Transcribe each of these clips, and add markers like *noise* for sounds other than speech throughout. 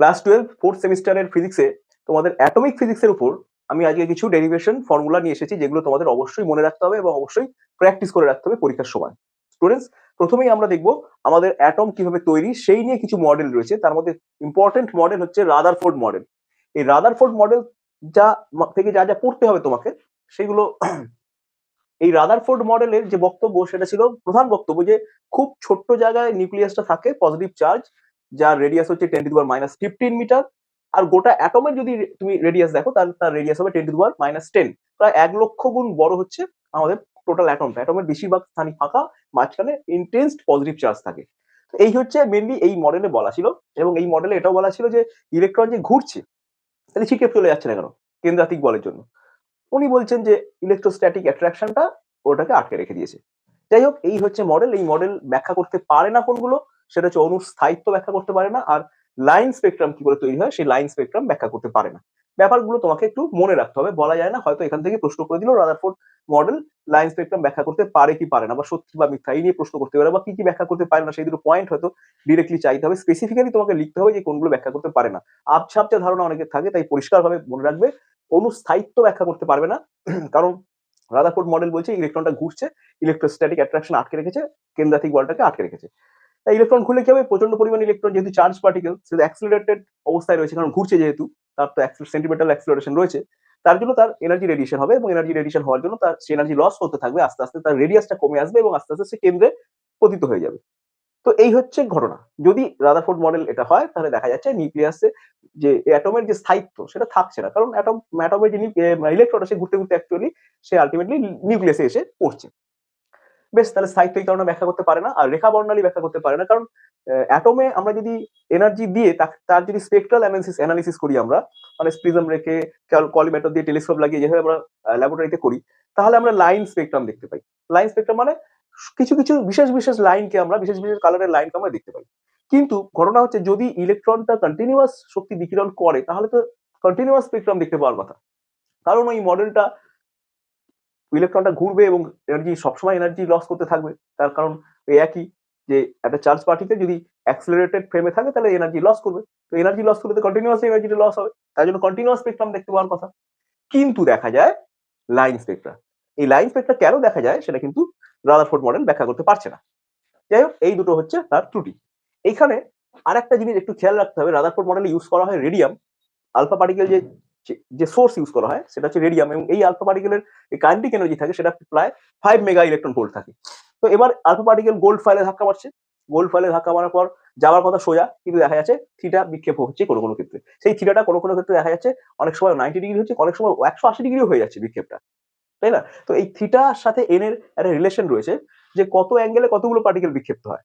Class twelve fourth সেমিস্টারের ফিজিক্সে তোমাদের অ্যাটমিক ফিজিক্সের উপর আমি আজকে কিছু ডেরিভেশন ফর্মুলা নিয়ে এসেছি যেগুলো তোমাদের অবশ্যই মনে রাখতে হবে এবং অবশ্যই প্র্যাকটিস করে রাখতে হবে পরীক্ষার সময়। স্টুডেন্টস প্রথমেই আমরা দেখব আমাদের অ্যাটম কীভাবে তৈরি, সেই নিয়ে কিছু মডেল রয়েছে। তার মধ্যে ইম্পর্টেন্ট মডেল হচ্ছে রাদারফোর্ড মডেল এই রাদারফোর্ড মডেল যা থেকে যা যা পড়তে হবে তোমাকে, সেগুলো *clears throat* এই রাদার রাদারফোর্ড মডেলের যে বক্তব্য, সেটা ছিল প্রধান বক্তব্য যে খুব ছোট্ট জায়গায় নিউক্লিয়াসটা থাকে পজিটিভ চার্জ যার রেডিয়াস হচ্ছে ten to the power minus fifteen metre আর গোটা অ্যাটমের যদি তুমি রেডিয়াস দেখো তাহলে তার রেডিয়াস হবে ten to the power minus ten প্রায় এক লক্ষ গুণ বড় হচ্ছে আমাদের টোটাল অ্যাটমটা অ্যাটমের বেশিরভাগ স্থানই ফাঁকা, মাঝখানে ইন্টেন্স পজিটিভ চার্জ থাকে। এই হচ্ছে মেনলি এই মডেলে বলা ছিল, এবং এই মডেলে এটাও বলা ছিল যে ইলেকট্রন যে ঘুরছে, তাহলে ছিটকে চলে যাচ্ছে না কেন? কেন্দ্রাতিক বলের জন্য। উনি বলছেন যে ইলেকট্রোস্ট্যাটিক অ্যাট্রাকশনটা ওটাকে আটকে রেখে দিয়েছে। যাই হোক, এই হচ্ছে মডেল এই মডেল ব্যাখ্যা করতে পারে না কোনগুলো সেটা হচ্ছে অনুর স্থায়িত্ব ব্যাখ্যা করতে পারে না আর লাইন স্পেকট্রাম কি করে তৈরি হয়? সেই লাইন স্পেকট্রাম ব্যাখ্যা করতে পারে না। ব্যাপারগুলো তোমাকে একটু মনে রাখতে হবে। বলা যায় না, হয়তো এখান থেকে প্রশ্ন করে দিল রাদারফোর্ড মডেল, লাইন স্পেকট্রাম ব্যাখ্যা করতে পারে কি পারে না বা সত্যি বা মিথ্যা, এই নিয়ে প্রশ্ন করতে পারে বা কি কি ব্যাখ্যা করতে পারে না, সেই দুটো পয়েন্ট হয়তো ডিরেক্টলি চাইতে হবে। স্পেসিফিক্যালি তোমাকে লিখতে হবে যে কোনগুলো ব্যাখ্যা করতে পারে না। আবছাবছা ধারণা অনেকের থাকে, তাই পরিষ্কারভাবে মনে রাখবে অনুস্থায়িত্ব ব্যাখ্যা করতে পারবে না। *clears throat* কারণ রাদারফোর্ড মডেল বলছে ইলেকট্রনটা ঘুরছে ইলেকট্রোস্ট্যাটিক অ্যাট্রাকশন আটকে রেখেছে কেন্দ্রাতিক বলটাকে আটকে রেখেছে। তাই ইলেকট্রন খুলে কি হবে? প্রচণ্ড পরিমাণ ইলেকট্রন যেহেতু চার্জ পার্টিকেল সেটা অ্যাক্সিলারেটেড অবস্থায় রয়েছে, কারণ ঘুরছে যেহেতু, তার তো সেন্টিমেন্টাল অ্যাক্সিলারেশন রয়েছে, তার জন্য তার এনার্জি রেডিয়েশন হবে এবং এনার্জি রেডিয়েশন হওয়ার জন্য তার সে এনার্জি লস হতে থাকবে, আস্তে আস্তে তার রেডিয়াসটা কমে আসবে এবং আস্তে আস্তে সে কেন্দ্রে পতিত হয়ে যাবে। তো এই হচ্ছে ঘটনা। যদি রাদারফোর্ড মডেল এটা হয়, তাহলে দেখা যাচ্ছে নিউক্লিয়াসে যে অ্যাটমের যে স্থায়িত্ব, সেটা থাকছে না, কারণ অ্যাটম অ্যাটমের যে ইলেকট্রন সে ঘুরতে ঘুরতে অ্যাকচুয়ালি সে আলটিমেটলি নিউক্লিয়াসে এসে পড়ছে। বেশ, তাহলে এই কারণে ব্যাখ্যা করতে পারে না, আর রেখা বর্ণালী ব্যাখ্যা করতে পারে না, কারণ অ্যাটমে আমরা যদি এনার্জি দিয়ে তার যদি স্পেকট্রাল অ্যানালিসিস অ্যানালিসিস করি আমরা মানে স্প্রিজম রেখে কলিমেটর দিয়ে টেলিস্কোপ লাগিয়ে যেভাবে আমরা ল্যাবরেটরিতে করি, তাহলে আমরা লাইন স্পেকট্রাম দেখতে পাই। লাইন স্পেকট্রাম মানে কিছু কিছু বিশেষ বিশেষ লাইনকে আমরা, বিশেষ বিশেষ কালারের লাইনকে আমরা দেখতে পাই। কিন্তু ঘটনা হচ্ছে যদি ইলেকট্রনটা কন্টিনিউয়াস শক্তি বিকিরণ করে, তাহলে তো কন্টিনিউয়াস স্পেকট্রাম দেখতে পাওয়ার কথা। কারণ ওই মডেলটা ইলেকট্রনটা ঘুরবে এবং এনার্জি সবসময় এনার্জি লস করতে থাকবে। তার কারণ এই একই যে একটা চার্জ পার্টিকেল যদি অ্যাক্সিলারেটেড ফ্রেমে থাকে, তাহলে এনার্জি লস করবে। তো এনার্জি লস করলে তো কন্টিনিউয়াস এনার্জিটা লস হবে। তার জন্য কন্টিনিউয়াস স্পেকট্রাম দেখতে পাওয়ার কথা। কিন্তু দেখা যায় লাইন স্পেকট্রা এই লাইন স্পেকট্রা কেন দেখা যায়, সেটা কিন্তু রাদারফোর্ড মডেল ব্যাখ্যা করতে পারছে না। যাই হোক, এই দুটো হচ্ছে তার ত্রুটি। এইখানে আর একটা জিনিস একটু খেয়াল রাখতে হবে। রাদারফোর্ড মডেলে ইউজ করা হয় রেডিয়াম আলফা পার্টিকেল যে যে সোর্স ইউজ করা হয়, সেটা হচ্ছে রেডিয়াম এবং এই আলফা পার্টিকেলের কাইনেটিক এনার্জি থাকে, সেটা প্রায় ফাইভ মেগা ইলেকট্রন ভোল্ট থাকে। তো এবার আলফা পার্টিকেল গোল্ড ফাইলে ধাক্কা মারছে। গোল্ড ফাইলে ধাক্কা মারার পর যাওয়ার কথা সোজা, কিন্তু দেখা যাচ্ছে থিটা বিক্ষেপ হচ্ছে কোনো কোনো ক্ষেত্রে। সেই থিটাটা কোনো কোনো ক্ষেত্রে দেখা যাচ্ছে অনেক সময় নাইনটি ডিগ্রি হচ্ছে, অনেক সময় একশো আশি ডিগ্রিও হয়ে যাচ্ছে বিক্ষেপটা। তাই না? তো এই থিটার সাথে এন এর একটা রিলেশন রয়েছে যে কত অ্যাঙ্গেলে কতগুলো পার্টিকেল বিক্ষেপ্ত হয়।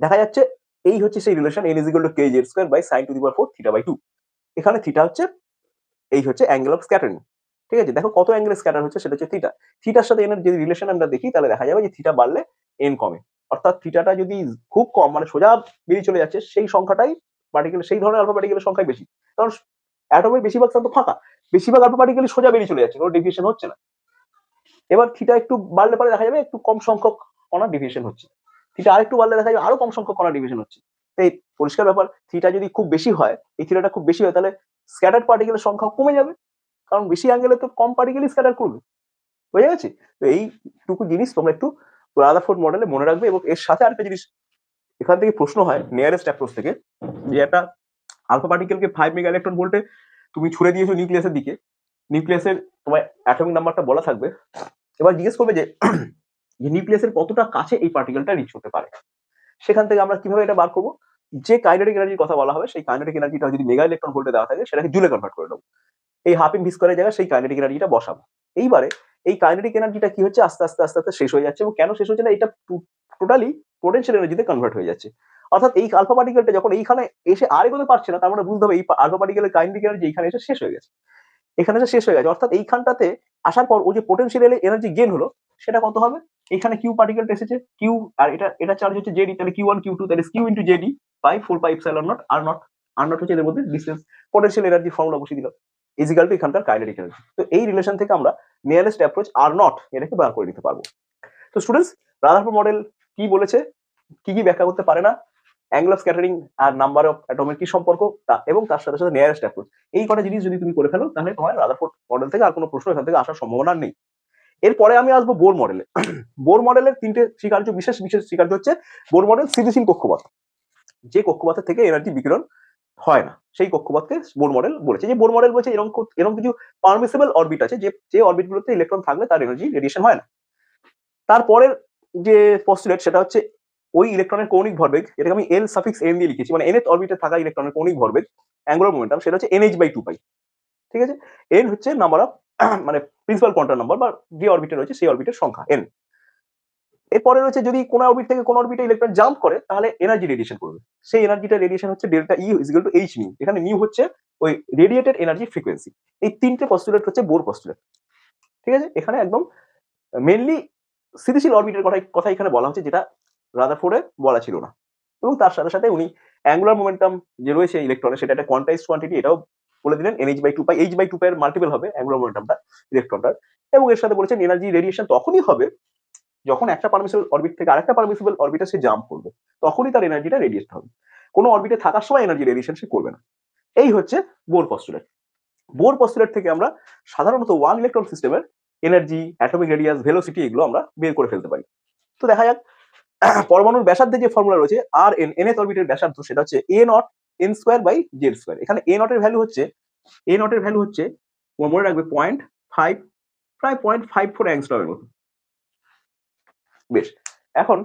দেখা যাচ্ছে এই হচ্ছে সেই relation N is to K Z square by sine to the power four theta by two এখানে থিটা হচ্ছে এই হচ্ছে অ্যাঙ্গেল অফ স্ক্যাটারিং ঠিক আছে? দেখো কত অ্যাঙ্গেলে স্ক্যাটার হচ্ছে, সেটা হচ্ছে থিটা থিটার সাথে এনের যদি রিলেশন আমরা দেখি, তাহলে দেখা যাবে যে থিটা বাড়লে এন কমে। অর্থাৎ থিটাটা যদি খুব কম মানে সোজা বেরিয়ে চলে যাচ্ছে, সেই সংখ্যাটাই পার্টিকেল সেই ধরনের আলফা পার্টিকেলের সংখ্যাই বেশি। কারণ অ্যাটমের বেশিরভাগ স্থান তো ফাঁকা। বেশিরভাগ আলফা পার্টিকেল সোজা বেরিয়ে চলে যাচ্ছে, কোনো ডিভিয়েশন হচ্ছে না। এবার থিটা একটু বাড়লে পরে দেখা যাবে একটু কম সংখ্যক কণা ডিভিয়েশন হচ্ছে। থিটা আরেকটু বাড়লে দেখা যাবে আরও কম সংখ্যক কণা ডিভিয়েশন হচ্ছে। এই পরিষ্কার ব্যাপার থিটা যদি খুব বেশি হয়, এই থিটাটা খুব বেশি হয়, তাহলে স্ক্যাটার পার্টিকেলের সংখ্যা কমে যাবে। কারণ বেশি অ্যাঙ্গেলে তো কম পার্টিকেলই স্ক্যাটার করবে। বুঝে গেছে? তো এইটুকু জিনিস তোমরা একটু রাদারফোর্ড মডেলে মনে রাখবে এবং এর সাথে আরেকটা জিনিস এখান থেকে প্রশ্ন হয় নিয়ারেস্ট অ্যাপ্রোচ থেকে, যে একটা আলফা পার্টিকেলকে ফাইভ মেগা ইলেকট্রন ভোল্টে তুমি ছুড়ে দিয়েছ নিউক্লিয়াসের দিকে। নিউক্লিয়াসের তোমার অ্যাটমিক নাম্বারটা বলা থাকবে। এবার জিজ্ঞেস করবে যে নিউক্লিয়াসের কতটা কাছে এই পার্টিকেলটা রিচ হতে পারে? সেখান থেকে আমরা কীভাবে এটা বার করব? যে কাইনেটিক এনার্জির কথা বলা হবে, সেই কাইনেটিক এনার্জিটা যদি মেগা ইলেকট্রন ভোল্টে দেওয়া থাকে, সেটাকে জুলে কনভার্ট করে দেবো এই হাফ ইন ভিস্কোয়ারের জায়গায় সেই কাইনেটিক এনার্জিটা বসাবো। এইবারে এই কাইনেটিক এনার্জিটা কি হচ্ছে? আস্তে আস্তে আস্তে আস্তে শেষ হয়ে যাচ্ছে এবং কেন শেষ হচ্ছে না? এটা টোটালি পোটেনশিয়াল এনার্জিতে কনভার্ট হয়ে যাচ্ছে। অর্থাৎ এই আলফা পার্টিকেলটা যখন এইখানে এসে আর এগোতে পারছে না, তার মানে বুঝতে হবে এই আলফা পার্টিকেলের কাইনেটিক এনার্জি এইখানে এসে শেষ হয়ে গেছে। এখানে এসে শেষ হয়ে গেছে। অর্থাৎ এইখানটাতে আসার পর ও যে পোটেনশিয়াল এনার্জি গেন হলো, সেটা কত হবে? এখানে কিউ পার্টিকেলটা এসেছে। কিউ আর এটা এটা চার্জ হচ্ছে জেডি তাহলে কিউ ওয়ান কিউ টু তাহলে Q into Z E by four pi epsilon naught R naught R naught হচ্ছে এদের মধ্যে ডিস্টেন্স পোটেনশিয়াল এনার্জি ফর্মুলা বসিয়ে দিলাম ইজিক্যাল টু এখানকার কাইনেটিক এনার্জি তো এই রিলেশন থেকে আমরা নিয়ারেস্ট অ্যাপ্রোচ আর নট এটাকে বার করে নিতে পারব। তো স্টুডেন্টস রাধারপুর মডেল কি বলেছে? কি কি ব্যাখ্যা করতে পারে না? অ্যাঙ্গুলার স্ক্যাটারিং আর নাম্বার অফ অ্যাটমের কি সম্পর্ক? তা এবং তার সাথে সাথে নিয়ারেস্ট অ্যাপ্রোচ এই কটা জিনিস যদি তুমি করে ফেলো, তাহলে তোমার রাদারফোর্ড মডেল থেকে আর কোনো প্রশ্ন এখান থেকে আসার সম্ভাবনা নেই। এরপরে আমি আসব বোর মডেলে বোর মডেলের তিনটে স্বীকার্য, বিশেষ বিশেষ স্বীকার্য হচ্ছে বোর মডেল স্থিতিশীল কক্ষপথ। যে কক্ষপথের থেকে এনার্জি বিকিরণ হয় না। সেই কক্ষপথকে বোর মডেল বলেছে। যে বোর মডেল বলছে, এরকম এরকম কিছু পারমিসিবল অরবিট আছে, যে যে অরবিট গুলোতে ইলেকট্রন থাকলে তার এনার্জি রেডিয়েশন হয় না। তারপরের যে পস্টুলেট সেটা হচ্ছে ওই ইলেকট্রনের কৌণিক ভরবেগ এটাকে আমি এল সাফিক্স এন দিয়ে লিখেছি মানে এনএথ অরবিটে থাকা ইলেকট্রনের কৌণিক ভরবেগ অ্যাঙ্গুলার মোমেন্টাম সেটা হচ্ছে এনএইচ বাই টু পাই ঠিক আছে? এন হচ্ছে নাম্বার অফ *clears throat* মানে প্রিন্সিপাল কোয়ান্টাম নাম্বার বা যে অরবিটে রয়েছে, সেই অরবিটের সংখ্যা এন এরপরে রয়েছে যদি কোন অরবিট থেকে কোন অরবিটে ইলেকট্রন জাম্প করে, তাহলে এনার্জি রেডিয়েশন করবে। সেই এনার্জিটা রেডিয়েশন হচ্ছে delta E is equal to H nu এখানে নিউ হচ্ছে ওই রেডিয়েটেড এনার্জি ফ্রিকোয়েন্সি এই তিনটে পস্টুলেট হচ্ছে বোর পস্টুলেট ঠিক আছে? এখানে একদম মেনলি স্থিতিশীল অরবিটের কথা কথা এখানে বলা হচ্ছে, যেটা রাদারফোর্ডে বলা ছিল না। এবং তার সাথে সাথে উনি অ্যাঙ্গুলার মোমেন্টাম যে রয়েছে ইলেকট্রনের সেটা একটা কোয়ান্টাইজ কোয়ান্টিটি এটাও বলে দিলেন NH by two pi H by two pi এর মাল্টিপল হবে অ্যাঙ্গুলার মোমেন্টামটা ইলেকট্রনটার এবং এর সাথে বলেছেন এনার্জি রেডিয়েশন তখনই হবে যখন একটা পারমিসিবল অরবিট থেকে আরেকটা পারমিসিবল অরবিটে সে জাম্প করবে, তখনই তার এনার্জিটা রেডিয়েট হবে। কোনো অরবিটে থাকার সময় এনার্জি রেডিয়েশন সে করবে না। এই হচ্ছে বোর পস্টুলেট বোর পস্টুলেট থেকে আমরা সাধারণত ওয়ান ইলেকট্রন সিস্টেমের এনার্জি অ্যাটমিক রেডিয়াস ভেলোসিটি এগুলো আমরা বের করে ফেলতে পারি। তো দেখা যাক, *clears throat* পরমাণুর ব্যাসার্ধের যে ফর্মুলা রয়েছে আর এন এন এথ অরবিটের ব্যাসার্ধ, সেটা হচ্ছে A naught N square by Z square এখানে এ নটের ভ্যালু হচ্ছে এ নটের ভ্যালু হচ্ছে মনে রাখবে পয়েন্ট ফাইভ প্রায় পয়েন্ট ফাইভ ফোর অ্যাংস্ট্রমের মতো। বেশ, এখন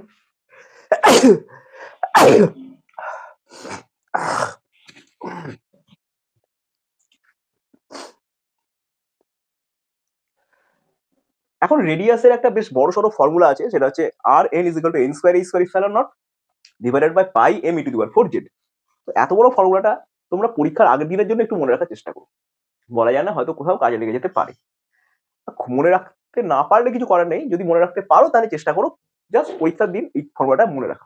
এখন রেডিয়াসের একটা বেশ বড় সড়ো ফর্মুলা আছে, সেটা হচ্ছে R N is equal to N square square epsilon naught divided by pi M E দিবার ফোর জেড এত বড় ফর্মুলাটা তোমরা পরীক্ষার আগের দিনের জন্য একটু মনে রাখার চেষ্টা করো। বলা যায় না হয়তো কোথাও কাজে লেগে যেতে পারে। মনে রাখতে না পারলে কিছু করার নেই। যদি মনে রাখতে পারো, তাহলে চেষ্টা করো জাস্ট পরীক্ষার দিন এই ফর্মুলাটা মনে রাখা।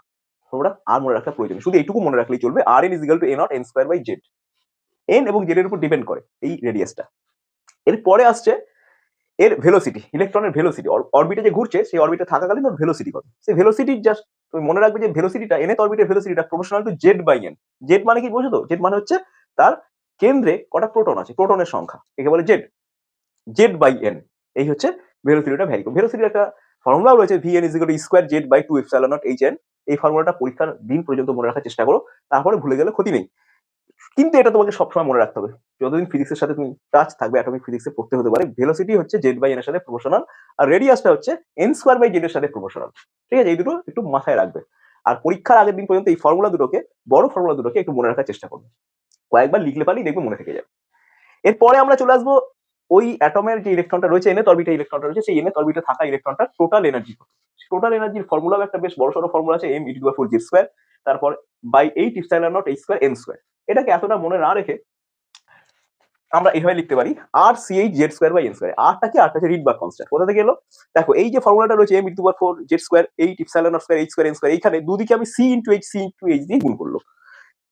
ফর্মুলা আর মনে রাখার প্রয়োজন শুধু এইটুকু মনে রাখলেই চলবে। R N is equal to A naught N square by Z N এবং জেড এর উপর ডিপেন্ড করে এই রেডিয়াসটা এরপরে আসছে এর ভেলোসিটি ইলেকট্রনের ভেলোসিটি অরবিটে যে ঘুরছে, সেই অরবিটে থাকাকালীন ওর ভেলোসিটি কত? সেই ভেলোসিটি জাস্ট তুমি মনে রাখবে যে ভেলোসিটিটা এন অরবিটের ভেলোসিটিটা proportional to Z by N Z মানে কি বোঝো তো? জেড মানে হচ্ছে তার কেন্দ্রে কটা প্রোটন আছে প্রোটনের সংখ্যা। একে বলে জেড জেড বাই এন এই হচ্ছে ভেলোসিটিটা ভ্যারি ভেলোসিটির একটা ফর্মুলাও রয়েছে V N is equal square Z by two epsilon naught H N এই ফর্মুলাটা পরীক্ষার দিন পর্যন্ত মনে রাখার চেষ্টা করো, তারপরে ভুলে গেলে ক্ষতি নেই। কিন্তু এটা তোমাকে সবসময় মনে রাখতে হবে, যতদিন ফিজিক্সের সাথে তুমি টাচ থাকবে অ্যাটমিক ফিজিক্সে পড়তে হতে পারে ভেলোসিটি হচ্ছে জেড বাই এর সাথে প্রপোর্শনাল আর রেডিয়াসটা হচ্ছে এন স্কোয়ার বাই জেড এর সাথে প্রপোর্শনাল ঠিক আছে? এই দুটো একটু মাথায় রাখবে। আর পরীক্ষার আগের দিন পর্যন্ত এই ফর্মুলা দুটোকে, বড় ফর্মুলা দুটোকে একটু মনে রাখার চেষ্টা করবে। কয়েকবার লিখলে পারলেই দেখবে মনে থেকে যাবে। এরপরে আমরা চলে আসব ওই অ্যাটমের যে ইলেকট্রনটা রয়েছে এনে অরবিটে ইলেকট্রনটা রয়েছে, সেই এনে অরবিটে থাকা ইলেকট্রনটা টোটাল এনার্জি টোটাল এনার্জির ফর্মুলা একটা বেশ বড় সড়ো ফর্মুলা আছে M E to four G square তারপর by eight epsilon naught H square N square এটাকে এতটা মনে না রেখে আমরা এইভাবে লিখতে পারি R C H Z square by N square আরটা কি? আরটা হচ্ছে রিড বা কনস্ট্যান্ট কোথা থেকে এলো? দেখো, এই যে ফর্মুলাটা রয়েছে M E to four Z square eight epsilon naught square H square N square এইখানে দুদিকে আমি C into H C into H দিয়ে গুণ করল।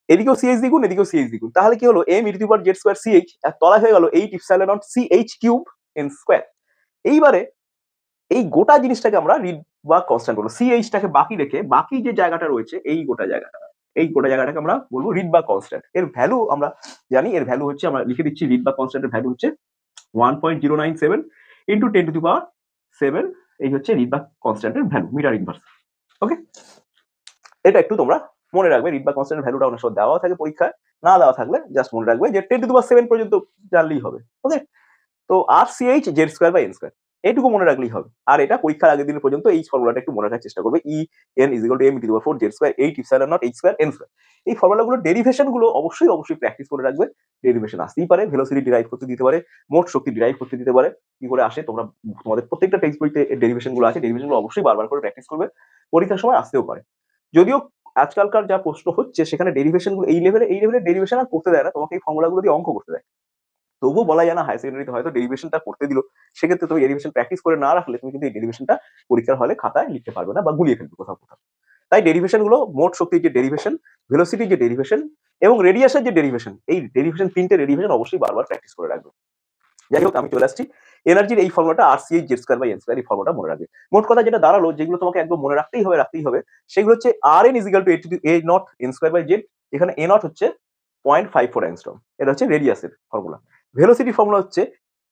এদিকেও সিএইচ দ্বিগুণ, এদিকেও সিএইচ দ্বিগুণ। তাহলে কি হলো? M E to power Z square CH আর তলায় হয়ে গেল eight epsilon naught CH cube N square এইবারে এই গোটা জিনিসটাকে আমরা রিড বা কনস্ট্যান্ট বলব। সিএইচটাকে বাকি রেখে বাকি যে জায়গাটা রয়েছে, এই গোটা জায়গাটা, এই গোটা জায়গাটাকে আমরা বলব রিড বা কনস্ট্যান্ট এর ভ্যালু আমরা জানি, এর ভ্যালু হচ্ছে, আমরা লিখে দিচ্ছি রিড বা কনস্ট্যান্টের ভ্যালু হচ্ছে one point zero nine seven into ten to the power seven এই হচ্ছে রিড বা কনস্ট্যান্টের ভ্যালু মিটার ইনভার্স ওকে এটা একটু তোমরা মনে রাখবে রিড বা কনস্ট্যান্ট ভ্যালুটা অনেক সময় দেওয়া থাকে পরীক্ষায়, না দেওয়া থাকলে জাস্ট মনে রাখবে যে টেন টু পাওয়ার সেভেন পর্যন্ত জানলেই হবে ওকে তো R C H Z square বা এন স্কোয়ার এইটুকু মনে রাখলেই হবে। আর এটা পরীক্ষার আগের দিন পর্যন্ত এই ফর্মুলাটা একটু মনে রাখার চেষ্টা করবে E N is equal to M to the four Z square eight epsilon naught eight square N square এই ফর্মুলাগুলো ডেরিভেশনগুলো অবশ্যই অবশ্যই প্র্যাকটিস করে রাখবে ডেরিভেশন আসতেই পারে ভেলোসিটি ডিরাইভ করতে দিতে পারে, মোট শক্তি ডিরাইভ করতে দিতে পারে, কি করে আসে তোমরা, তোমাদের প্রত্যেকটা টেক্সট বইতে ডেরিভেশনগুলো আছে ডেরিভেশনগুলো অবশ্যই বারবার করে প্র্যাকটিস করবে, পরীক্ষার সময় আসতেও পারে। যদিও আজকালকার যা প্রশ্ন হচ্ছে, সেখানে ডেরিভেশন এই লেভেলে এই লেভেলে ডেরিভেশন আর করতে দেয় না, তোমাকে এই ফর্মুলাগুলো দিয়ে অঙ্ক করতে দেয়। তবুও বলা যায় না হায়ার সেকেন্ডারিতে হয়তো ডেরিভেশনটা করতে দিল। সেক্ষেত্রে তুমি ডেরিভেশন প্র্যাকটিস করে না রাখলে, তুমি কিন্তু এই ডেরিভেশনটা পরীক্ষার হলে খাতায় লিখতে পারবে না বা গুলিয়ে ফেলবে কোথাও কোথাও। তাই ডেরিভেশনগুলো মোট শক্তির যে ডেরিভেশন ভেলোসিটির যে ডেরিভেশন এবং রেডিয়াসের যে ডেরিভেশন এই ডেরিভেশন তিনটে ডেরিভেশন অবশ্যই বারবার প্র্যাকটিস করে রাখবে। যাই হোক, আমি চলে আসছি। এনার্জির এই ফর্মুলাটা R C H Z square by N square এই ফর্মুলাটা মনে রাখবে। মোট কথা যেটা দাঁড়াল, যেগুলো তোমাকে একদম মনে রাখতেই হবে রাখতেই হবে, সেগুলো হচ্ছে R N is equal to A to A naught N square by Z এখানে এ নট হচ্ছে পয়েন্ট ফাইভ ফোর অ্যাংস্ট্রম এটা হচ্ছে রেডিয়াসের ফর্মুলা ভেলোসিটি ফর্মুলা হচ্ছে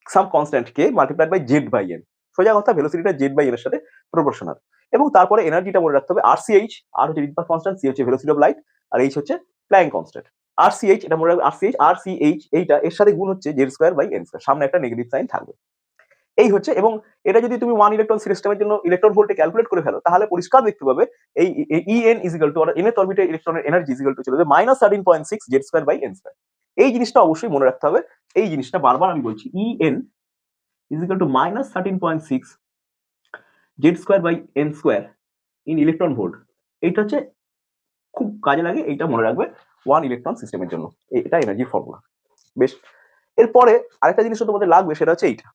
some constant K multiplied by Z by N সোজা কথা ভেলোসিটিটা জেড বাই এর সাথে প্রপোর্শনাল এবং তারপরে এনার্জিটা মনে রাখতে হবে আর সি এইচ আর হচ্ছে রিডবার্গ কনস্ট্যান্ট সি হচ্ছে ভেলোসিটি অফ লাইট আর এইচ হচ্ছে Planck constant R C H এটা মনে রাখবে R C H R C H এইটা, এর সাথে গুণ হচ্ছে Z square by N square সামনে একটা নেগেটিভ সাইন থাকবে। এই হচ্ছে, এবং এটা যদি তুমি ওয়ান ইলেকট্রন সিস্টেমের জন্য ইলেকট্রন ভোল্টে ক্যালকুলেট করে ফেলো, তাহলে পরিষ্কার দেখতে পাবে, এই E N is equal to N এর অরবিটে ইলেকট্রনের এনার্জি ইজিক্যাল টু চলে যাবে minus thirteen point six Z square by N square এই জিনিসটা অবশ্যই মনে রাখতে হবে, এই জিনিসটা বারবার আমি বলছি E N is equal to minus thirteen point six Z square by N square in electron volt এইটা হচ্ছে খুব কাজে লাগে, এইটা মনে রাখবে। ওয়ান ইলেকট্রন সিস্টেমের জন্য। এটা এনার্জি ফর্মুলা বেশ, এরপরে আরেকটা জিনিস তোমাদের লাগবে, সেটা হচ্ছে এইটা।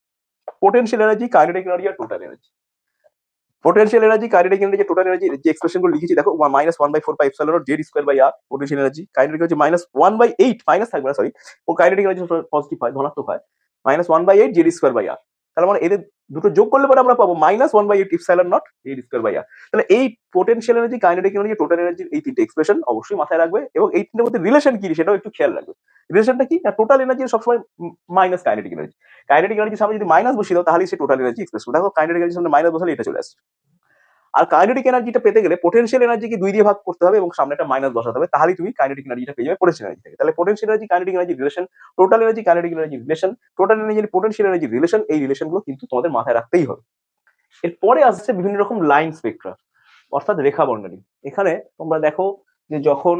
পোটেনশিয়াল এনার্জি কাইনেটিক এনার্জি আর total energy potential energy kinetic energy total energy যে এক্সপ্রেশনগুলো লিখেছি, দেখো minus one by four by epsilon Z square by R potential energy kinetic energy minus one by eight minus থাকবে না sorry ও kinetic energy positive হয়, ধনাত্মক হয়। Minus one by eight Z square by R তাহলে মানে এদের দুটো যোগ করলে পরে আমরা পাবো minus one by eight epsilon naught Z square by R তাহলে এই potential energy kinetic energy total energy এই তিনটে এক্সপ্রেশন অবশ্যই মাথায় রাখবে এবং এই তিনটের মধ্যে রিলেশন কি সেটাও একটু খেয়াল রাখবে। রিলেশনটা কি? না টোটাল এনার্জি সবসময় minus kinetic energy kinetic energy সামনে যদি মাইনাস বসিয়ে দাও তাহলে সে টোটাল এনার্জি এক্সপ্রেস দেখো কাইনেটিক এনার্জি সামনে মাইনাস বসালে এটা চলে আসছে। আর কাইনেটিক এনার্জিটা পেতে গেলে পোটেনশিয়াল এনার্জিকে দুই দিয়ে ভাগ করতে হবে এবং সামনে একটা মাইনাস বসাতে হবে, তাহলেই তুমি কাইনেটিক এনার্জিটা পেয়ে যাবে পোটেনশিয়াল এনার্জি থেকে। তাহলে potential energy kinetic energy relation total energy kinetic energy relation total energy potential energy relation এই রিলেশনগুলো কিন্তু তোমাদের মাথায় রাখতেই হবে। এরপরে আসছে বিভিন্ন রকম লাইন স্পেকট্রা অর্থাৎ রেখা বর্ণালী এখানে তোমরা দেখো যে যখন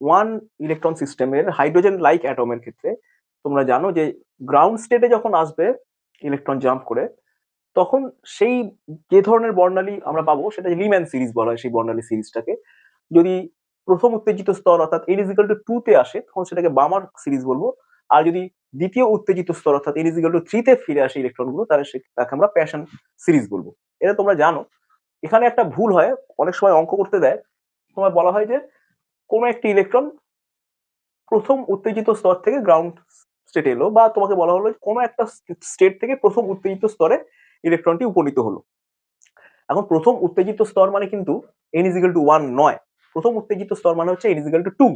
ওয়ান ইলেকট্রন সিস্টেমের হাইড্রোজেন লাইক অ্যাটমের ক্ষেত্রে তোমরা জানো যে গ্রাউন্ড স্টেটে যখন আসবে ইলেকট্রন জাম্প করে তখন সেই যে ধরনের বর্ণালী আমরা পাবো, সেটা লিম্যান সিরিজ বলা হয়, সেই বর্ণালী সিরিজটাকে, যদি প্রথম উত্তেজিত স্তর অর্থাৎ এন ইজিক্যাল টু টু তে আসে, তখন সেটাকে বামার সিরিজ বলব। আর যদি দ্বিতীয় উত্তেজিত স্তর অর্থাৎ এন ইজিক্যাল টু থ্রিতে ফিরে আসে ইলেকট্রনগুলো তাহলে সে- তাকে আমরা প্যাশন সিরিজ বলব। এটা তোমরা জানো। এখানে একটা ভুল হয়, অনেক সময় অঙ্ক করতে দেয়। তোমার বলা হয় যে, কোনো একটি ইলেকট্রন প্রথম উত্তেজিত স্তর থেকে গ্রাউন্ড স্টেটে এলো, বা তোমাকে বলা হলো কোনো একটা স্টেট থেকে প্রথম উত্তেজিত স্তরে ইলেকট্রনটি উপনীত হলো। এখন প্রথম উত্তেজিত স্তর মানে কিন্তু এন ইজিক্যাল টু ওয়ান নয়। প্রথম উত্তেজিত স্তর মানে হচ্ছে এন ইজিক্যাল টু টু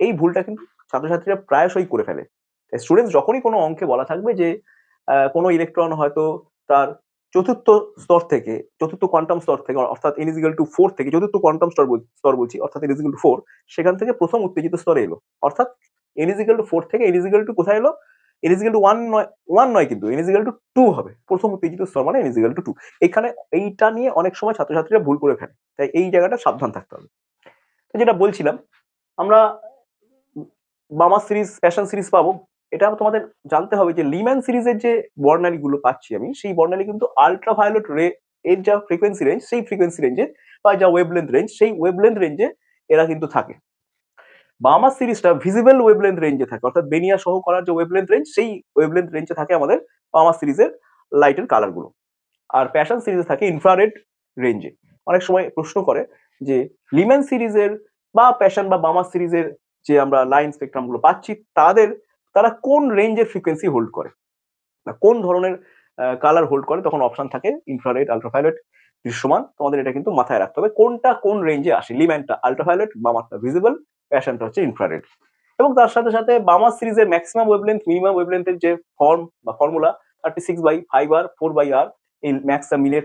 এই ভুলটা কিন্তু ছাত্রছাত্রীরা প্রায়শই করে ফেলে। স্টুডেন্টস যখনই কোনো অঙ্কে বলা থাকবে যে কোনো ইলেকট্রন হয়তো তার চতুর্থ স্তর থেকে, চতুর্থ কোয়ান্টাম স্তর থেকে, অর্থাৎ এন ইজিক্যাল টু ফোর থেকে, চতুর্থ কোয়ান্টাম স্তর স্তর বলছি, অর্থাৎ এন ইজিক্যাল টু ফোর সেখান থেকে প্রথম উত্তেজিত স্তরে এলো। অর্থাৎ এন ইজিক্যাল টু ফোর থেকে এন ইজিক্যাল টু কোথায় এলো? এন ইজিক্যাল টু ওয়ান নয় ওয়ান নয় কিন্তু এন ইজিক্যাল টু টু হবে। প্রথম উত্তেজিত স্তর মানে এন ইজিক্যাল টু টু এখানে এইটা নিয়ে অনেক সময় ছাত্রছাত্রীরা ভুল করে ফেলে, তাই এই জায়গাটা সাবধান থাকতে হবে। তো যেটা বলছিলাম, আমরা বামা সিরিজ প্যাশন সিরিজ পাবো। এটা তোমাদের জানতে হবে যে লিম্যান সিরিজের যে বর্ণালীগুলো পাচ্ছি আমি, সেই বর্ণালী কিন্তু আলট্রা ভায়োলেট রে এর যা ফ্রিকোয়েন্সি রেঞ্জ সেই ফ্রিকোয়েন্সি রেঞ্জে বা যা ওয়েবলেন্থ রেঞ্জ সেই ওয়েবলেন্থ রেঞ্জে এরা কিন্তু থাকে। বামা সিরিজটা ভিজিবল ওয়েবলেন্থ রেঞ্জে থাকে। অর্থাৎ বেনিয়া সহ করার যে ওয়েবলেন্থ রেঞ্জ সেই ওয়েবলেন্থ রেঞ্জে থাকে আমাদের বামা সিরিজের লাইটের কালারগুলো আর প্যাশন সিরিজে থাকে ইনফ্রারেড রেঞ্জে অনেক সময় প্রশ্ন করে যে লিমেন সিরিজের বা প্যাশন বা বামা সিরিজের যে আমরা লাইন স্পেকট্রামগুলো পাচ্ছি, তাদের, তারা কোন রেঞ্জের ফ্রিকোয়েন্সি হোল্ড করে? বা কোন ধরনের কালার হোল্ড করে? তখন অপশন থাকে ইনফ্রারেড আলট্রাভায়োলেট দৃশ্যমান। তোমাদের এটা কিন্তু মাথায় রাখতে হবে কোনটা কোন রেঞ্জে আসে। লিম্যানটা আলট্রাভায়োলেট বামারটা ভিজিবল প্যাশনটা হচ্ছে ইনফ্রারেড এবং তার সাথে সাথে বামা সিরিজের ম্যাক্সিমাম ওয়েবলেন্থ মিনিমাম ওয়েবলেন্থের যে ফর্ম বা formula thirty six by five R four by R এই ম্যাক্সটা মিলের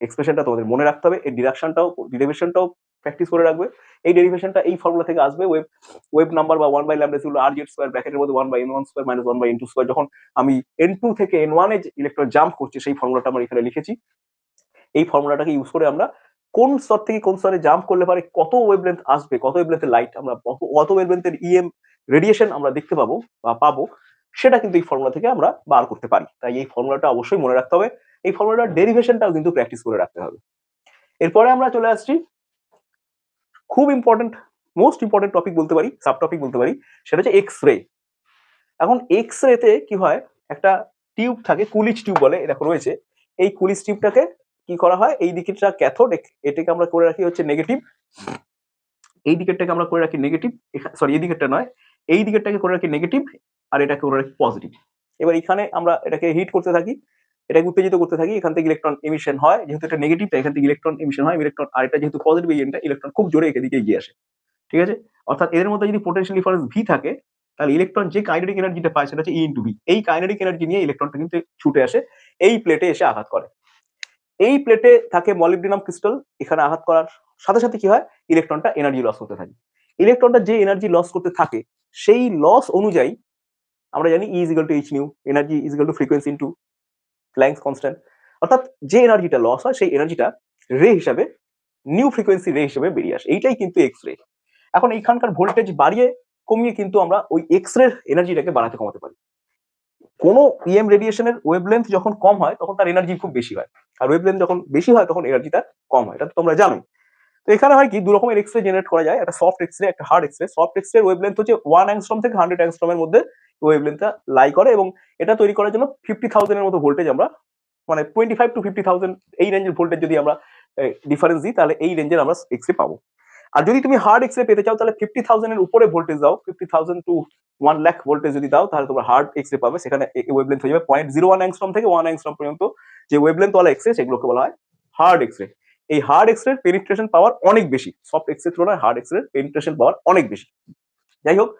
এক্সপ্রেশনটা তোমাদের মনে রাখতে হবে এই ডিরাকশনটাও ডেরিভেশনটাও প্র্যাকটিস করে রাখবে। এই ডেরিভেশনটা এই ফর্মুলা থেকে আসবে ওয়েব ওয়েব নাম্বার বা ওয়ান বাই ল্যামডা ছিল আর জেড স্কোয়ার ব্র্যাকেটের মধ্যে one by N one square minus one by N two square যখন আমি এন টু থেকে এন ওয়ানে ইলেকট্রন জাম্প করছি, সেই ফর্মুলাটা আমরা এখানে লিখেছি। এই ফর্মুলাটাকে ইউজ করে আমরা কোন স্তর থেকে কোন স্তরে জাম্প করলে পারে, কত ওয়েবলেন্থ আসবে, কত ওয়েবলেন্থের লাইট আমরা কত- ওয়েবলেন্থের ইএম রেডিয়েশন আমরা দেখতে পাবো বা পাবো, সেটা কিন্তু এই ফর্মুলা থেকে আমরা বার করতে পারি। তাই এই ফর্মুলাটা অবশ্যই মনে রাখতে হবে। এই ফর্মুলাটার ডেরিভেশনটাও কিন্তু প্র্যাকটিস করে রাখতে হবে। এরপরে আমরা চলে আসছি খুব ইম্পর্টেন্ট মোস্ট ইম্পর্টেন্ট টপিক বলতে পারি সাব টপিক বলতে পারি, সেটা হচ্ছে এক্স রে এখন এক্স রেতে কি হয়? একটা টিউব থাকে কুলিচ টিউব বলে দেখো রয়েছে। এই কুলিচ টিউবটাকে কি করা হয়? এই দিকেরটা ক্যাথোড এটাকে আমরা করে রাখি হচ্ছে নেগেটিভ এই দিকেরটাকে আমরা করে রাখি নেগেটিভ সরি এই দিকেরটা নয়, এই দিকেরটাকে করে রাখি নেগেটিভ আর এটাকে করে রাখি পজিটিভ এবার এখানে আমরা এটাকে হিট করতে থাকি, এটাকে উত্তেজিত করতে থাকি, এখান থেকে ইলেকট্রন এমিশন হয়, যেহেতু এটা নেগেটিভ তাই এখান থেকে ইলেকট্রন এমিশন হয় ইলেকট্রন আর এটা যেহেতু পজিটিভ এজেন্টটা ইলেকট্রন খুব জোরে এদিকে এগিয়ে আসে। ঠিক আছে? অর্থাৎ এদের মধ্যে যদি পোটেনশিয়াল ডিফারেন্স ভি থাকে, তাহলে ইলেকট্রন যে কাইনেটিক এনার্জিটা পায় সেটা হচ্ছে ই ইন্টু ভি এই কাইনেটিক এনার্জি নিয়ে ইলেকট্রনটা কিন্তু ছুটে আসে, এই প্লেটে এসে আঘাত করে। এই প্লেটে থাকে মলিবডিনাম ক্রিস্টাল এখানে আঘাত করার সাথে সাথে কি হয়? ইলেকট্রনটা এনার্জি লস করতে থাকে। ইলেকট্রনটা যে এনার্জি লস করতে থাকে, সেই লস অনুযায়ী আমরা জানি E equal to H nu energy equal to frequency into Planck's constant অর্থাৎ যে এনার্জিটা লস হয়, সেই এনার্জিটা রে হিসাবে নিউ ফ্রিকোয়েন্সি রে হিসেবে বেরিয়ে আসে। এইটাই কিন্তু এক্স রে এখন এইখানকার ভোল্টেজ বাড়িয়ে কমিয়ে কিন্তু আমরা ওই এক্স রে এনার্জিটাকে বাড়াতে কমাতে পারি। কোনো ইএম রেডিয়েশনের ওয়েভলেন্থ যখন কম হয়, তখন তার এনার্জি খুব বেশি হয়। আর ওয়েভলেন্থ যখন বেশি হয়, তখন এনার্জিটা কম হয়। এটা তো তোমরা জানোই। তো এখানে হয় কি দু রকমের এক্স রে জেনারেট করা যায়। একটা সফট এক্স রে একটা hard X ray soft X ray wavelength হচ্ছে ওয়ান অ্যাংস্ট্রম থেকে হান্ড্রেড অ্যাংস্ট্রমের মধ্যে ওয়েভলেন্থটা লাই করে এবং এটা তৈরি করার জন্য ফিফটি থাউজেন্ডের মতো ভোল্টেজ আমরা মানে twenty five to fifty thousand এই রেঞ্জের ভোল্টেজ যদি আমরা ডিফারেন্স দিই, তাহলে এই রেঞ্জের আমরা এক্স রে পাবো। আর যদি তুমি হার্ড এক্স রে পেতে চাও, তাহলে ফিফটি থাউজেন্ডের উপরে ভোল্টেজ দাও। Fifty thousand to one lakh voltage যদি দাও, তাহলে তোমরা হার্ড এক্স রে পাবে। সেখানে ওয়েভলেন্থ হয়ে যাবে পয়েন্ট জিরো ওয়ান অ্যাংস্ট্রম থেকে ওয়ান অ্যাংস্ট্রম পর্যন্ত যে ওয়েভলেন্থ ওয়ালা এক্স রে সেগুলোকে বলা হয় হার্ড এক্স রে এই hard X ray penetration power অনেক বেশি। সফট এক্স রে তুলনায় hard X ray penetration power অনেক বেশি। যাই হোক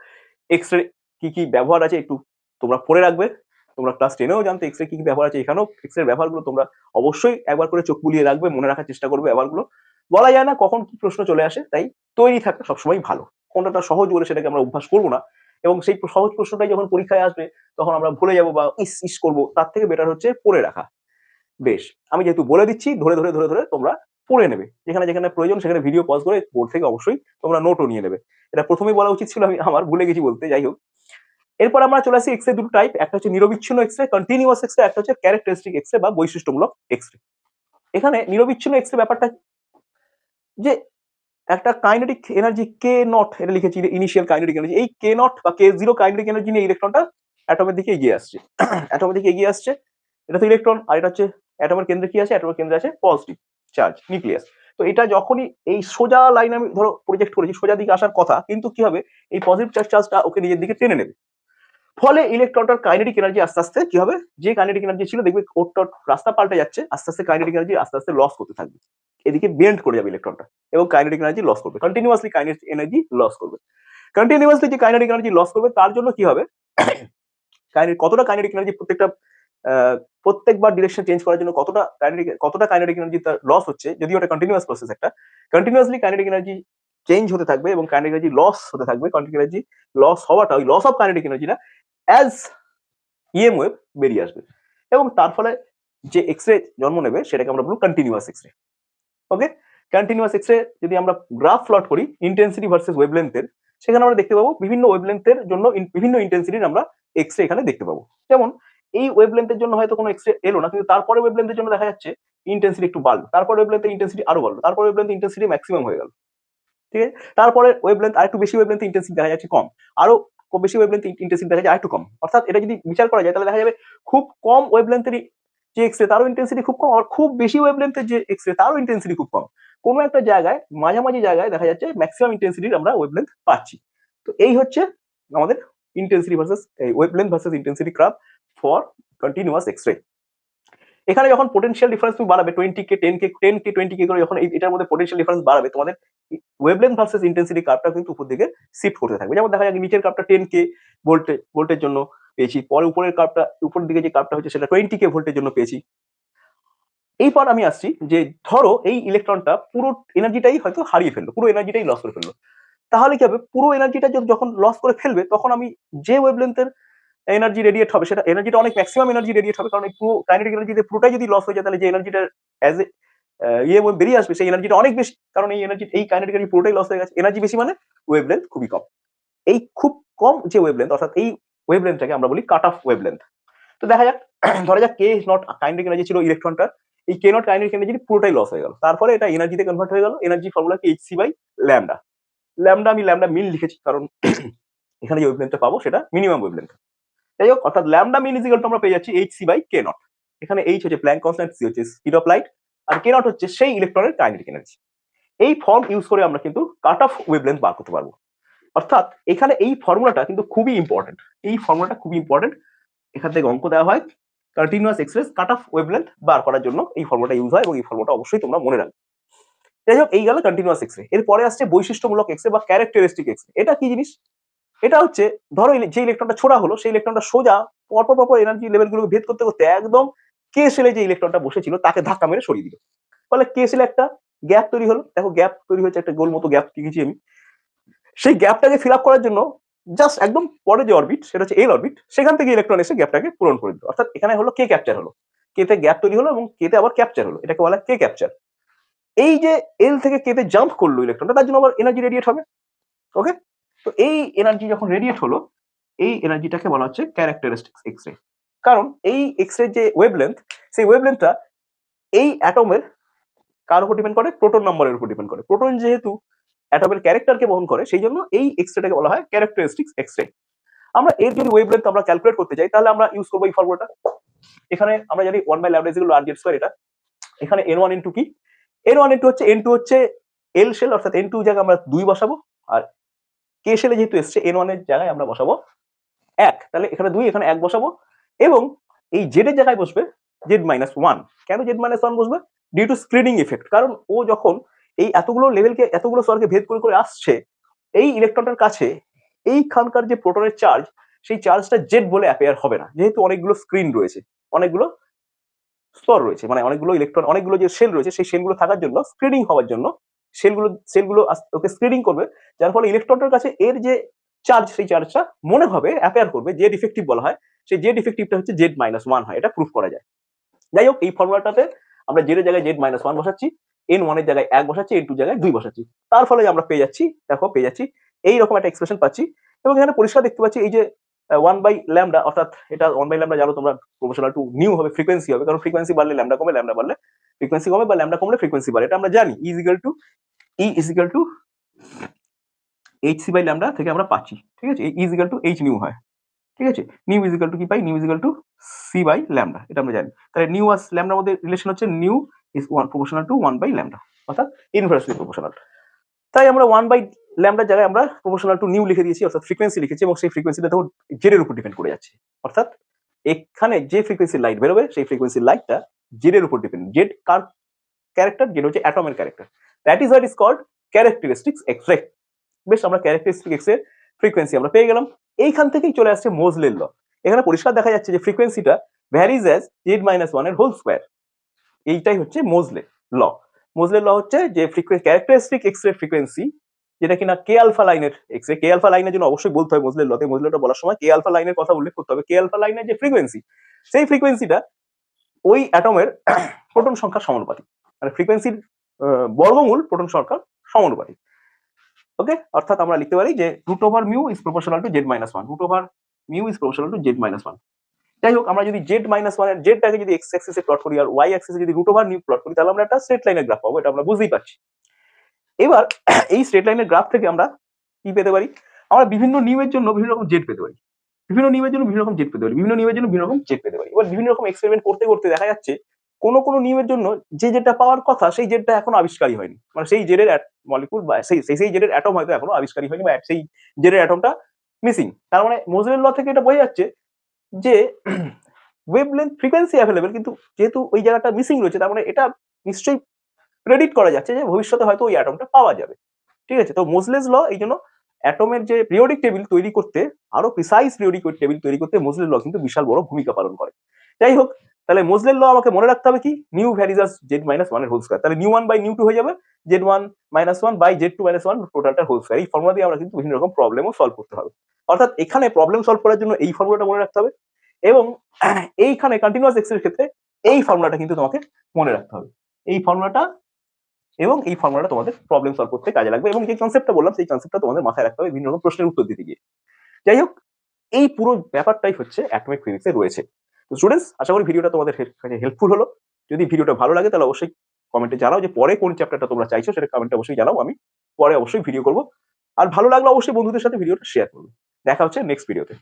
এক্স রে কি কি ব্যবহার আছে একটু তোমরা পড়ে রাখবে। তোমরা ক্লাস টেনেও জানতে এক্স রে কি কি ব্যবহার আছে এখানেও এক্স রে ব্যবহারগুলো তোমরা অবশ্যই একবার করে চোখ বুলিয়ে রাখবে, মনে রাখার চেষ্টা করবে ব্যবহারগুলো। বলা যায় না কখন কি প্রশ্ন চলে আসে, তাই তৈরি থাকা সবসময় ভালো। কোনটা সহজ বলে সেটাকে আমরা অভ্যাস করব না। এবং সেই সহজ প্রশ্নটাই যখন পরীক্ষায় আসবে, তখন আমরা ভুলে যাব বা ইস ইস করব, তার থেকে বেটার হচ্ছে পড়ে রাখা। বেশ, আমি যেহেতু বলে দিচ্ছি, ধরে ধরে ধরে ধরে তোমরা পড়ে নেবে। যেখানে যেখানে প্রয়োজন সেখানে ভিডিও পজ করে বোর্ড থেকে অবশ্যই তোমরা নোটও নিয়ে নেবে। এটা প্রথমেই বলা উচিত ছিল, আমি আমার ভুলে গেছি বলতে, যাই হোক। এরপর আমরা চলে আসি এক্স রে দুটো টাইপ একটা হচ্ছে নিরবিচ্ছিন্ন X ray continuous X ray একটা হচ্ছে ক্যারেক্টারিস্টিক এক্স রে বা বৈশিষ্ট্যমূলক এক্স রে এখানে নিরবিচ্ছিন্ন এক্স রে ব্যাপারটা যে একটা কাইনেটিক এনার্জি কে নট এটা লিখেছি ইনিশিয়াল কাইনেটিক এনার্জি এই কে নট বা কে জিরো কাইনেটিক এনার্জি নিয়ে ইলেকট্রনটা অ্যাটমের দিকে এগিয়ে আসছে। *clears throat* অ্যাটমের দিকে এগিয়ে আসছে, এটা তো ইলেকট্রন আর এটা হচ্ছে অ্যাটমের কেন্দ্রে কি আছে? অ্যাটমের কেন্দ্রে আছে পজিটিভ চার্জ নিউক্লিয়াস তো এটা যখনই এই সোজা লাইন আমি ধরো প্রজেক্ট করেছি, সোজা দিকে আসার কথা, কিন্তু কি হবে? এই পজিটিভ চার্জ চার্জটা ওকে নিজের দিকে টেনে নেবে। ফলে ইলেকট্রনটার কাইনেটিক এনার্জি আস্তে আস্তে কি হবে? যে কাইনেটিক এনার্জি ছিল, দেখবে ওর রাস্তা পাল্টে যাচ্ছে, আস্তে আস্তে কাইনেটিক এনার্জি আস্তে আস্তে লস করতে থাকবে। এদিকে বেন্ড করে যাবে ইলেকট্রনটা এবং কাইনেটিক এনার্জি লস করবে। কন্টিনিউয়াসলি কাইনেটিক এনার্জি লস করবে। কন্টিনিউয়াসলি যে কাইনেটিক এনার্জি লস করবে, তার জন্য কি হবে? কতটা কাইনেটিক এনার্জি প্রত্যেকটা প্রত্যেকবার ডিরেকশন চেঞ্জ করার জন্য কতটা কাইনেটিক কতটা কাইনেটিক এনার্জি তার লস হচ্ছে যদি ওটা কন্টিনিউয়াস প্রসেস একটা কন্টিনিউয়াসলি কাইনেটিক এনার্জি চেঞ্জ হতে থাকবে এবং কাইনেটিক এনার্জি লস হতে থাকবে। কাইনেটিক এনার্জি লস হওয়াটা, ওই লস অফ কাইনেটিক এনার্জিটা অ্যাজ ইএম ওয়েভ বেরিয়ে আসবে। এবং তার ফলে যে এক্স রে জন্ম নেবে, সেটাকে আমরা বলব কন্টিনিউয়াস এক্স রে ওকে কন্টিনিউয়াস এক্স রে যদি আমরা গ্রাফ প্লট করি ইন্টেন্সিটি ভার্সেস ওয়েভলেন্থের সেখানে আমরা দেখতে পাবো বিভিন্ন ওয়েভলেন্থের জন্য বিভিন্ন ইন্টেন্সিটির আমরা এক্স রে এখানে দেখতে পাবো। যেমন, এই ওয়েভলেন্থের জন্য হয়তো কোনো এক্স রে এলো না, কিন্তু তারপরে ওয়েভলেন্থের জন্য দেখা যাচ্ছে ইন্টেন্সিটি একটু বাড়লো, তারপরে ওয়েভলেন্থের ইন্টেন্সিটি আরও বাড়লো, তারপরে ওয়েভলেন্থ ইন্টেন্সিটি ম্যাক্সিমাম হয়ে গেল। ঠিক আছে? তারপরে ওয়েভলেন্থ আরেকটু বেশি ওয়েভলেন্থ ইন্টেন্সিটি দেখা যাচ্ছে কম, আরও বেশি ওয়েভলেন্থ ইন্টেন্সিটি দেখা যায় আরেকটু কম। অর্থাৎ এটা যদি বিচার করা যায়, তাহলে দেখা যাবে খুব কম ওয়েভলেন্থেরই যে এক্স রে তারও ইন্টেন্সিটি খুব কম, আর খুব বেশি ওয়েভলেন্থের যে এক্স রে তারও ইন্টেন্সিটি খুব কম। কোনো একটা জায়গায়, মাঝামাঝি জায়গায় দেখা যাচ্ছে ম্যাক্সিমাম ইন্টেন্সিটির আমরা ওয়েভলেন্থ পাচ্ছি। তো এই হচ্ছে আমাদের intensity versus wavelength versus intensity graph for continuous X ray এখানে যখন পোটেনশিয়াল ডিফারেন্স তুমি বাড়াবে twenty K ten K ten K twenty K করে যখন এটার মধ্যে পোটেনশিয়াল ডিফারেন্স বাড়াবে, তোমাদের ওয়েভলেন্থ ভার্সেস ইন্টেন্সিটি কার্ভটা কিন্তু উপর দিকে শিফট করতে থাকবে। যেমন দেখা যায় নিচের কার্ভটা টেন কে ভোল্টে ভোল্টের জন্য পেয়েছি। পরে উপরের কার্ভটা উপরের দিকে যে কার্ভটা হচ্ছে সেটা টোয়েন্টি কে ভোল্টের জন্য পেয়েছি। এইবার আমি আসছি যে ধরো এই ইলেকট্রনটা পুরো এনার্জিটাই হয়তো হারিয়ে ফেলল, পুরো এনার্জিটাই লস করে ফেলল। তাহলে কি হবে? পুরো এনার্জিটা যখন লস করে ফেলবে, তখন আমি যে ওয়েভলেন্থের এনার্জি রেডিয়েট হবে, সেটা এনার্জিটা অনেক ম্যাক্সিমাম এনার্জি রেডিয়েট হবে, কারণ এই পুরো কাইনেটিক এনার্জিতে পুরোটাই যদি লস হয়ে যায়, তাহলে যে এনার্জিটা অ্যাজ এ ইয়ে বেরিয়ে আসবে, সেই এনার্জিটা অনেক বেশি, কারণ এই এনার্জি এই কাইনেটিক এনার্জি পুরোটাই লস হয়ে গেছে। এনার্জি বেশি মানে ওয়েভলেন্থ খুবই কম। এই খুব কম যে ওয়েভলেন্থ অর্থাৎ এই ওয়েভলেন্থটাকে আমরা বলি কাট অফ ওয়েভলেন্থ তো দেখা যাক, *clears throat* ধরা যাক কে নট কাইনেটিক এনার্জি ছিল ইলেকট্রনটা এই কে নট কাইনেটিক এনার্জি পুরোটাই লস হয়ে গেল। তারপরে এটা এনার্জিতে কনভার্ট হয়ে গেল। এনার্জি ফর্মুলা কি H C by lambda lambda আমি ল্যামডা মিল লিখেছি, কারণ *clears throat* এখানে যে ওয়েভলেন্থটা পাবো সেটা মিনিমাম ওয়েভলেন্থ যাই হোক, অর্থাৎ ল্যামডা মিন ইজিক্যাল আমরা পেয়ে যাচ্ছি H C by K naught এখানে এইচ হচ্ছে প্ল্যাঙ্ক কনস্ট্যান্ট সি হচ্ছে স্পিড অফ লাইট আর কে নট হচ্ছে সেই ইলেকট্রনের কাইনেটিক এনার্জি এই ফর্ম ইউজ করে আমরা কিন্তু কাট অফ ওয়েভলেন্থ বার করতে পারব। অর্থাৎ এখানে এই ফর্মুলাটা কিন্তু খুবই ইম্পর্টেন্ট এই ফর্মুলাটা খুবই ইম্পর্টেন্ট এখান থেকে অঙ্ক দেওয়া হয়। Continuous express cut off wavelength বার করার জন্য এই ফর্মুলাটা ইউজ হয় এবং এই ফর্মুলাটা অবশ্যই তোমরা মনে রাখবে। যাই হোক, এই গেল কন্টিনিউয়াস এক্সরে এরপরে আসছে বৈশিষ্ট্যমূলক এক্সরে বা ক্যারেক্টারিস্টিক এক্সরে এটা কি জিনিস? এটা হচ্ছে, ধরো যে ইলেকট্রনটা ছোড়া হলো, সেই ইলেকট্রনটা সোজা পরপর পরপর এনার্জি লেভেলগুলোকে ভেদ করতে করতে একদম কে সেলে যে ইলেকট্রনটা বসেছিল, তাকে ধাক্কা মেরে সরিয়ে দিল। ফলে কে সেলে একটা গ্যাপ তৈরি হলো। দেখো গ্যাপ তৈরি হয়েছে, একটা গোল মতো গ্যাপ লিখেছি আমি। সেই গ্যাপটাকে ফিল আপ করার জন্য জাস্ট একদম পরে যে অরবিট সেটা হচ্ছে এল অরবিট সেখান থেকে ইলেকট্রন এসে গ্যাপটাকে পূরণ করে দিল। অর্থাৎ এখানে হলো কে ক্যাপচার হলো। কেতে গ্যাপ তৈরি হলো এবং কেতে আবার ক্যাপচার হলো। এটাকে বলা কে ক্যাপচার এই যে এল থেকে কেতে জাম্প করল ইলেকট্রনটা তার জন্য আবার এনার্জি রেডিয়েট হবে। ওকে তো এই এনার্জি যখন রেডিয়েট হলো, এই এনার্জিটাকে বলা হচ্ছে ক্যারেক্টারিস্টিক্স এক্স রে কারণ এই এক্স রে যে ওয়েভলেন্থ সেই ওয়েভলেন্থটা এই অ্যাটমের কার উপর ডিপেন্ড করে? প্রোটন নম্বরের উপর ডিপেন্ড করে। প্রোটন যেহেতু অ্যাটমের ক্যারেক্টারকে বহন করে, সেই জন্য এই এক্স রেটাকে বলা হয় ক্যারেক্টারিস্টিক্স এক্স রে আমরা এর যদি ওয়েভলেন্থ আমরা ক্যালকুলেট করতে চাই তাহলে আমরা ইউজ করব এই ফর্মুলাটা এখানে আমরা জানি ওয়ান বাই ল্যাবরেজ আর জেড স্কোয়ার এটা। এখানে এন ওয়ান এন টু কি? এন ওয়ান এন টু হচ্ছে এন টু হচ্ছে এল শেল অর্থাৎ এন টু জায়গায় আমরা দুই বসাবো, আর কে শেলে যেহেতু এসছে এন ওয়ানের জায়গায় আমরা বসাবো এক। তাহলে এখানে দুই, এখানে এক বসাবো। এবং এই জেড এর জায়গায় বসবে জেড মাইনাস ওয়ান কেন জেড মাইনাস ওয়ান বসবে? ডিউ টু স্ক্রিনিং এফেক্ট কারণ ও যখন এই এতগুলো লেভেলকে এতগুলো স্তরকে ভেদ করে করে আসছে, এই ইলেকট্রনটার কাছে এইখানকার যে প্রোটনের চার্জ সেই চার্জটা জেড বলে অ্যাপেয়ার হবে না। যেহেতু অনেকগুলো স্ক্রিন রয়েছে, অনেকগুলো স্তর রয়েছে মানে অনেকগুলো ইলেকট্রন অনেকগুলো যে সেল রয়েছে, সেই সেলগুলো থাকার জন্য স্ক্রিনিং হওয়ার জন্য সেলগুলো সেলগুলো ওকে স্ক্রিনিং করবে, যার ফলে ইলেকট্রনটার কাছে এর যে চার্জ সেই চার্জটা মনে হবে অ্যাপেয়ার করবে যে ডিফেক্টিভ বলা হয়, সেই জেড ডিফেক্টিভটা হচ্ছে জেড মাইনাস ওয়ান হয়, এটা প্রুফ করা যায়। যাই হোক, এই ফর্মুলাটাতে আমরা জেড জায়গায় জেড মাইনাস ওয়ান বসাচ্ছি এন ওয়ানের জায়গায় এক বসাচ্ছি এন টু জায়গায় দুই বসাচ্ছি। তার ফলে আমরা পেয়ে যাচ্ছি, দেখো পেয়ে যাচ্ছি, এইরকম একটা এক্সপ্রেশন পাচ্ছি। এবং এখানে পরিষ্কার দেখতে পাচ্ছি, এই যে ওয়ান বাই ল্যামডা অর্থাৎ এটা ওয়ান বাই ল্যামডা জানো তোমরা প্রফেশনাল টু নিউ হবে ফ্রিকোয়েন্সি হবে। কারণ ফ্রিকোয়েন্সি বাড়লে ল্যামডা কমে ল্যামডা বাড়লে ফ্রিকোয়েন্সি কমে, বা ল্যামডা কমলে ফ্রিকোয়েন্সি বাড়ে। এটা আমরা জানি equal to E is equal to H C by lambda থেকে আমরা পাচ্ছি। ঠিক আছে? Is equal to H nu হয়। ঠিক আছে? নিউ ইজ ইজিক্যাল টু কি পাই? Nu equal to C by lambda এটা আমরা জানি। তাহলে নিউ আর ল্যামডার মধ্যে রিলেশন হচ্ছে nu is one proportional to one by lambda অর্থাৎ ইনভার্সলি প্রপোর্শনাল তাই আমরা ওয়ান বাই ল্যামডার জায়গায় আমরা প্রপোর্শনাল টু নিউ লিখে দিয়েছি, অর্থাৎ ফ্রিকোয়েন্সি লিখেছি, এবং সেই ফ্রিকোয়েন্সিটা তখন জেডের উপর ডিপেন্ড করে যাচ্ছে। অর্থাৎ এখানে যে ফ্রিকোয়েন্সির লাইট বেরোবে, সেই ফ্রিকোয়েন্সির লাইটটা জেডের উপর ডিপেন্ড জেড কার ক্যারেক্টার জেড হচ্ছে অ্যাটমের character that is what is called characteristics X ray বেশ, আমরা ক্যারেক্টারিস্টিক এক্সের ফ্রিকোয়েন্সি আমরা পেয়ে গেলাম। এইখান থেকেই চলে আসছে মোজলের ল এখানে পরিষ্কার দেখা যাচ্ছে যে ফ্রিকোয়েন্সিটা ভ্যারিজ অ্যাজ জেড মাইনাস ওয়ানের হোল স্কোয়ার এইটাই হচ্ছে মোজলে ল। মোজলে ল হচ্ছে যে ক্যারেক্টারিস্টিক এক্স রে ফ্রিকোয়েন্সি যেটা কিনা কে আলফা লাইনের এক্স রে কে আলফা লাইনের জন্য অবশ্যই বলতে হয় মোজলে লতে। মোজলেটা বলার সময় কে আলফা লাইনের কথা উল্লেখ করতে হবে। কে আলফা লাইনের যে ফ্রিকোয়েন্সি সেই ফ্রিকোয়েন্সিটা ওই অ্যাটমের *coughs* প্রোটন সংখ্যার সমানুপাতিক। মানে ফ্রিকোয়েন্সির বর্গমূল প্রোটন সংখ্যার সমানুপাতিক। ওকে? অর্থাৎ আমরা লিখতে পারি যে root over mu is proportional to Z minus one root over mu is proportional to Z minus one যাই হোক, আমরা যদি জেড মাইনাস ওয়ানের জেডটাকে যদি এক্স অ্যাক্সিসে প্লট করি আর ওয়াই অ্যাক্সিসে যদি রুট ওভার নিউ প্লট করি, তাহলে আমরা একটা স্ট্রেট লাইনের গ্রাফ পাবো, এটা আমরা বুঝতেই পারছি। এবার *clears throat* এই স্ট্রেট লাইনের গ্রাফ থেকে আমরা কি পেতে পারি? আমরা বিভিন্ন নিউমের জন্য বিভিন্ন রকম জেড পেতে পারি। বিভিন্ন নিউমের জন্য বিভিন্ন রকম জেড পেতে পারি, বিভিন্ন নিউমের জন্য বিভিন্ন রকম জেড পেতে পারি। এবার বিভিন্ন রকম এক্সপেরিমেন্ট করতে করতে দেখা যাচ্ছে, কোনো কোনো নিয়মের জন্য যে যেটা পাওয়ার কথা, সেই জেডটা এখনও আবিষ্কারই হয়নি। মানে সেই জেডের মলিকুল বা সেই সেই জেডের অ্যাটম হয়তো এখনও আবিষ্কারই হয়নি বা সেই জেডের অ্যাটমটা মিসিং তার মানে মোজলের ল থেকে এটা বোঝা যাচ্ছে যে ওয়েভলেন্থ ফ্রিকোয়েন্সি অ্যাভেলেবেল কিন্তু যেহেতু ওই জায়গাটা মিসিং রয়েছে, তার মানে এটা নিশ্চয়ই প্রেডিক্ট করা যাচ্ছে যে ভবিষ্যতে হয়তো ওই অ্যাটমটা পাওয়া যাবে। ঠিক আছে? তো মোজলেস ল এই জন্য অ্যাটমের যে পিরিয়ডিক টেবিল তৈরি করতে, আরও প্রিসাইজ পিরিয়ডিক টেবিল তৈরি করতে মোজলেস ল কিন্তু বিশাল বড় ভূমিকা পালন করে। যাই হোক, তাহলে মোজলের ল আমাকে মনে রাখতে হবে কি? Nu varies as Z minus ওয়ানের হোল স্কোয়ার তাহলে nu one by nu two হয়ে যাবে Z one minus one by Z two minus one টোটালটার whole square এই ফর্মুলা দিয়ে আমরা কিন্তু বিভিন্ন রকম প্রবলেমও সলভ করতে হবে। অর্থাৎ এখানে প্রবলেম সলভ করার জন্য এই ফর্মুলাটা মনে রাখতে হবে। এবং এইখানে কন্টিনিউয়াস এক্সের ক্ষেত্রে এই ফর্মুলাটা কিন্তু তোমাকে মনে রাখতে হবে। এই ফর্মুলাটা এবং এই ফর্মুলাটা তোমাদের প্রবলেম সলভ করতে কাজে লাগবে এবং যে কনসেপ্টটা বললাম, সেই কনসেপ্টটা তোমাদের মাথায় রাখতে হবে, বিভিন্ন রকম প্রশ্নের উত্তর দিতে গিয়ে। যাই হোক, এই পুরো ব্যাপারটাই হচ্ছে অ্যাটমিক ফিজিক্সে রয়েছে। তো স্টুডেন্টস আশা করি ভিডিওটা তোমাদের হেল্পফুল হলো। যদি ভিডিওটা ভালো লাগে, তাহলে অবশ্যই কমেন্টে জানাও যে পরে কোন চ্যাপ্টারটা তোমরা চাইছো, সেটা কমেন্টে অবশ্যই জানাও। আমি পরে অবশ্যই ভিডিও করব। আর ভালো লাগলে অবশ্যই বন্ধুদের সাথে ভিডিওটা শেয়ার করব। দেখা হচ্ছে নেক্সট ভিডিওতে